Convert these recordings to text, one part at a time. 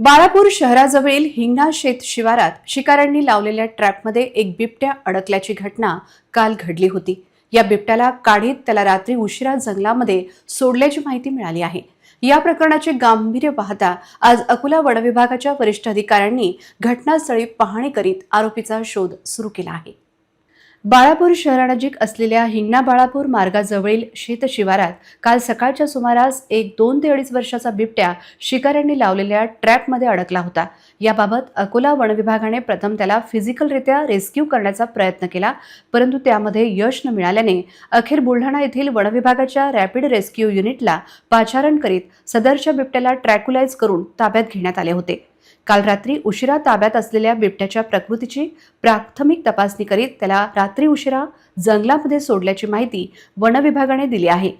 बाळापूर शहराजवळील हिंगणा शेत शिवारात शिकाऱ्यांनी लावलेल्या ट्रॅपमध्ये एक बिबट्या अडकल्याची घटना काल घडली होती. या बिबट्याला काढीत त्याला रात्री उशिरा जंगलामध्ये सोडल्याची माहिती मिळाली आहे. या प्रकरणाचे गांभीर्य पाहता आज अकोला वनविभागाच्या वरिष्ठ अधिकाऱ्यांनी घटनास्थळी पाहणी करीत आरोपीचा शोध सुरू केला आहे. बाळापूर शहरानजीक असलेल्या हिंगणा बाळापूर मार्गाजवळील शेतशिवारात काल सकाळच्या सुमारास एक दोन ते अडीच वर्षाचा बिबट्या शिकाऱ्यांनी लावलेल्या ट्रॅपमध्ये अडकला होता. याबाबत अकोला वनविभागाने प्रथम त्याला फिजिकलरित्या रेस्क्यू करण्याचा प्रयत्न केला परंतु त्यामध्ये यश न मिळाल्याने अखेर बुलढाणा येथील वनविभागाच्या रॅपिड रेस्क्यू युनिटला पाचारण करीत सदरच्या बिबट्याला ट्रॅक्युलाइज करून ताब्यात घेण्यात आले होते. काल रात्री उशिरा ताब्यात असलेल्या बिबट्याच्या प्रकृतीची प्राथमिक तपासणी करीत त्याला रात्री उशिरा जंगलामध्ये सोडल्याची माहिती वनविभागाने दिली आहे.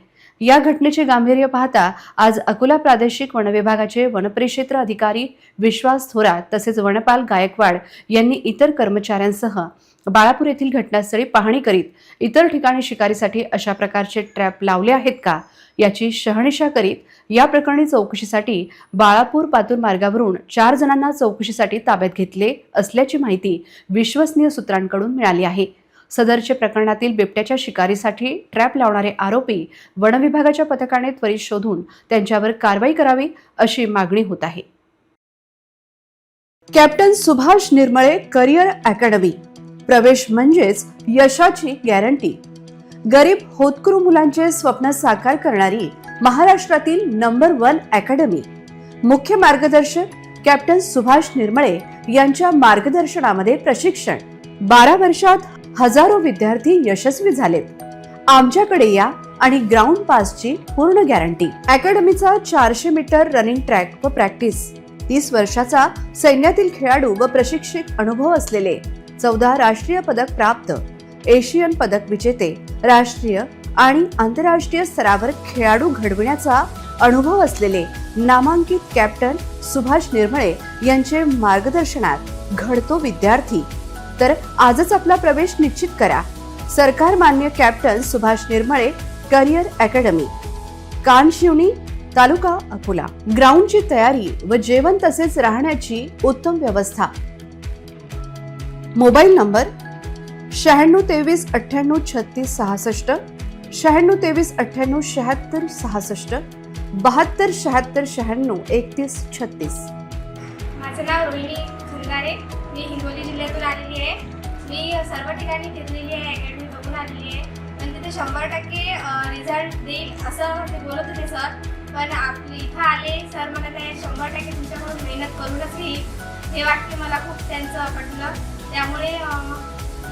या घटनेचे गांभीर्य पाहता आज अकोला प्रादेशिक वनविभागाचे वनपरिक्षेत्र अधिकारी विश्वास थोरात तसेच वनपाल गायकवाड यांनी इतर कर्मचाऱ्यांसह बाळापूर येथील घटनास्थळी पाहणी करीत इतर ठिकाणी शिकारीसाठी अशा प्रकारचे ट्रॅप लावले आहेत का याची शहानिशा करीत या प्रकरणी चौकशीसाठी बाळापूर पातूर मार्गावरून चार जणांना चौकशीसाठी ताब्यात घेतले असल्याची माहिती विश्वसनीय सूत्रांकडून मिळाली आहे. सदरचे प्रकरणातील बिबट्याच्या शिकारीसाठी ट्रॅप लावणारे आरोपी वनविभागाच्या पथकाने त्वरित शोधून त्यांच्यावर कारवाई करावी अशी मागणी होत आहे. Captain Subhash Nirmale career academy. प्रवेश म्हणजेच यशाची गॅरंटी. गरीब होतकरू मुलांचे स्वप्न साकार करणारी महाराष्ट्रातील नंबर वन अकॅडमी. मुख्य मार्गदर्शक कॅप्टन सुभाष निर्मळे यांच्या मार्गदर्शनामध्ये प्रशिक्षण. बारा वर्षात हजारो विद्यार्थी यशस्वी झालेत. आमच्याकडे या आणि ग्राउंड पासची पूर्ण गॅरंटी अकॅडमीचा चारशे मीटर रनिंग ट्रॅक व प्रॅक्टिस तीस वर्षाचा सैन्यातील खेळाडू व प्रशिक्षक अनुभव असलेले चौदा राष्ट्रीय पदक प्राप्त. एशियन पदक विजेते राष्ट्रीय आणि आंतरराष्ट्रीय स्तरावर खेळाडू घडविण्याचा अनुभव असलेले नामांकित कॅप्टन सुभाष निर्मळे यांचे मार्गदर्शनात घडतो विद्यार्थी. तर आजच आपला प्रवेश निश्चित करा. सरकार मान्य captain Subhash Nirmale career academy. Kanshivani taluka Akola. ग्राउंडची तयारी व जेवण तसेच राहण्याची उत्तम व्यवस्था. मोबाईल नंबर शहाण्णव तेवीस अठ्ठ्याण्णव छत्तीस सहासष्ट शहाण्णव तेवीस अठ्ठ्याण्णव शहात्तर सहासष्ट बहात्तर शहात्तर शहाण्णव एकतीस छत्तीस. माझं नाव रोहिणी. सुरगारे मी हिंगोली जिल्ह्यातून आलेली आहे. मी सर्व ठिकाणी फिरलेली आहे अकॅडमी बघून आलेली आहे. पण तिथे शंभर टक्के रिझल्ट देईल असं ते बोलत होते सर पण आपली इथं आले सर म्हणत आहे शंभर टक्के तुमच्याकडून मेहनत करूनच घेईल. हे वाक्य मला खूप त्यांचं पटलं त्यामुळे